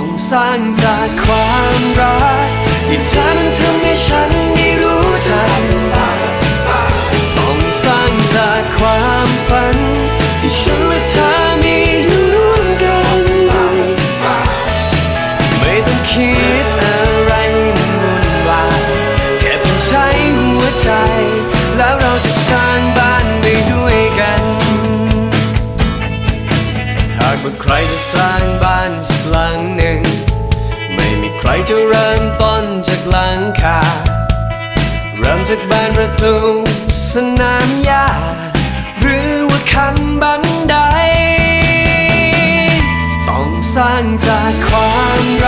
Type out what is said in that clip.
ต้องสร้างจากความรักที่เธอนั้นทำให้ฉันได้รู้จักต้องสร้างจากความฝัน ที่ฉันและเธอมีอยู่ร่วมกัน ไม่ต้องคิดอะไรมันวุ่นวายแค่เพียงใช้หัวใจ แล้วเราจะ ว่าใครจะสร้างบ้านสักหลังหนึ่ง ไม่มีใครจะเริ่มต้นจากหลังคา เริ่มจากบ้านประตูสนามหญ้าหรือว่าคันบันได ต้องสร้างจากความรัก